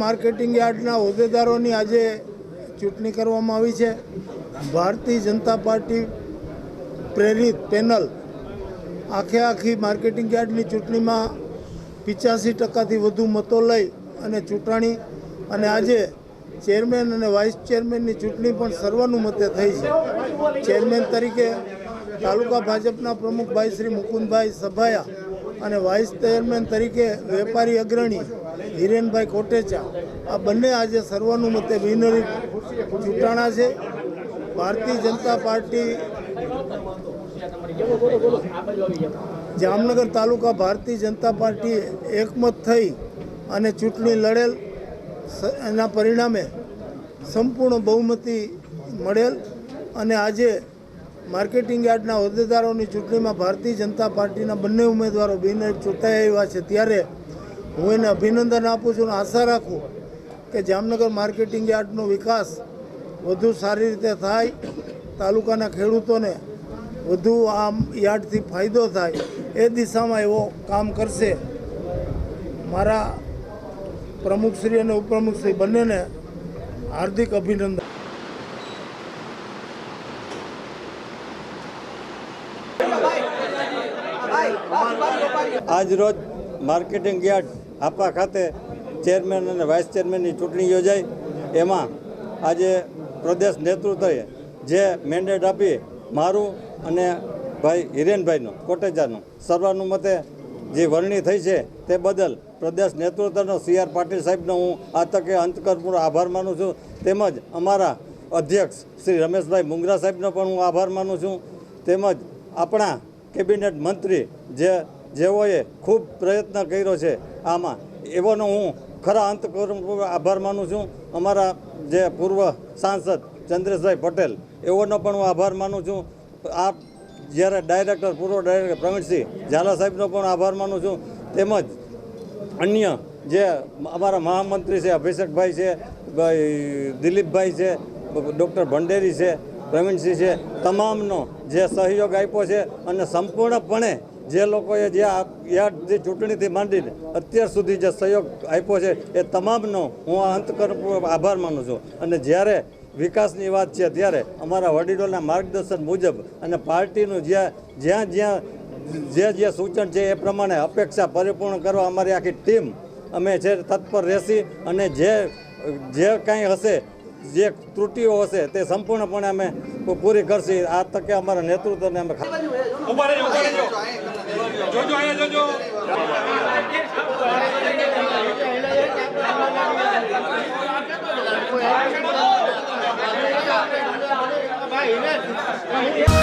Marketing યાર્ડના હોદ્દેદારોની આજે ચૂંટણી કરવામાં આવી છે. ભારતીય જનતા પાર્ટી પ્રેરિત પેનલ આખે આખી માર્કેટિંગ યાર્ડની ચૂંટણીમાં પિચ્યાસી ટકાથી વધુ મતો લઈ અને ચૂંટણી અને આજે ચેરમેન અને વાઇસ ચેરમેનની ચૂંટણી પણ સર્વાનુમતે થઈ છે. ચેરમેન તરીકે તાલુકા ભાજપના પ્રમુખભાઈ શ્રી મુકુંદભાઈ સભાયા અને વાઇસ ચેરમેન તરીકે વેપારી અગ્રણી હિરેનભાઈ કોટેચા. આ બંને આજે સર્વાનુમતે વિનરી ચૂંટાણા છે. ભારતીય જનતા પાર્ટી જામનગર તાલુકા ભારતીય જનતા પાર્ટીએ એકમત થઈ અને ચૂંટણી લડેલ એના પરિણામે સંપૂર્ણ બહુમતી મળેલ અને આજે માર્કેટિંગ યાર્ડના હોદ્દેદારોની ચૂંટણીમાં ભારતીય જનતા પાર્ટીના બંને ઉમેદવારો બિનહરીફ ચૂંટાઈ આવ્યા છે. ત્યારે હું એને અભિનંદન આપું છું અને આશા રાખું કે જામનગર માર્કેટિંગ યાર્ડનો વિકાસ વધુ સારી રીતે થાય, તાલુકાના ખેડૂતોને વધુ આમ યાર્ડથી ફાયદો થાય એ દિશામાં એવો કામ કરશે. મારા પ્રમુખશ્રી અને ઉપપ્રમુખશ્રી બંનેને હાર્દિક અભિનંદન. આજ રોજ માર્કેટિંગ યાર્ડ આપવા ખાતે ચેરમેન અને વાઇસ ચેરમેનની ચૂંટણી યોજાઈ. એમાં આજે પ્રદેશ નેતૃત્વએ જે મેન્ડેટ આપી મારું અને ભાઈ હિરેનભાઈનું કોટેચાનું સર્વાનુમતે જે વરણી થઈ છે તે બદલ પ્રદેશ નેતૃત્વનો સી આર પાટીલ સાહેબનો હું આ તકે અંતકરપૂર્ણ આભાર માનું છું. તેમજ અમારા અધ્યક્ષ શ્રી રમેશભાઈ મુંગરા સાહેબનો પણ હું આભાર માનું છું. તેમજ આપણા કેબિનેટ મંત્રી જે જેઓએ ખૂબ પ્રયત્ન કર્યો છે આમાં. એવોનો હું ખરા અંત આભાર માનું છું. અમારા જે પૂર્વ સાંસદ ચંદ્રેશભાઈ પટેલ એવોનો પણ હું આભાર માનું છું. આ જ્યારે ડાયરેક્ટર, પૂર્વ ડાયરેક્ટર પ્રવીણસિંહ ઝાલા સાહેબનો પણ આભાર માનું છું. તેમજ અન્ય જે અમારા મહામંત્રી છે, અભિષેકભાઈ છે, ભાઈ દિલીપભાઈ છે, ડૉક્ટર ભંડેરી છે પ્રવીણસિંહ છે, તમામનો જે સહયોગ આપ્યો છે અને સંપૂર્ણપણે જે લોકોએ જે યાર્ડથી ચૂંટણીથી માંડીને અત્યાર સુધી જે સહયોગ આપ્યો છે, એ તમામનો હું આ અંતકર આભાર માનું છું. અને જ્યારે વિકાસની વાત છે, ત્યારે અમારા વડીલોના માર્ગદર્શન મુજબ અને પાર્ટીનું જ્યાં જ્યાં જ્યાં જે જે સૂચન છે, એ પ્રમાણે અપેક્ષા પરિપૂર્ણ કરવા અમારી આખી ટીમ અમે છે, તત્પર રહેશી અને જે જે કાંઈ હશે જે ત્રુટિઓ હશે તે સંપૂર્ણપણે અમે પૂરી કરશી. આ તકે અમારા નેતૃત્વને અમે જોજો ભાઈ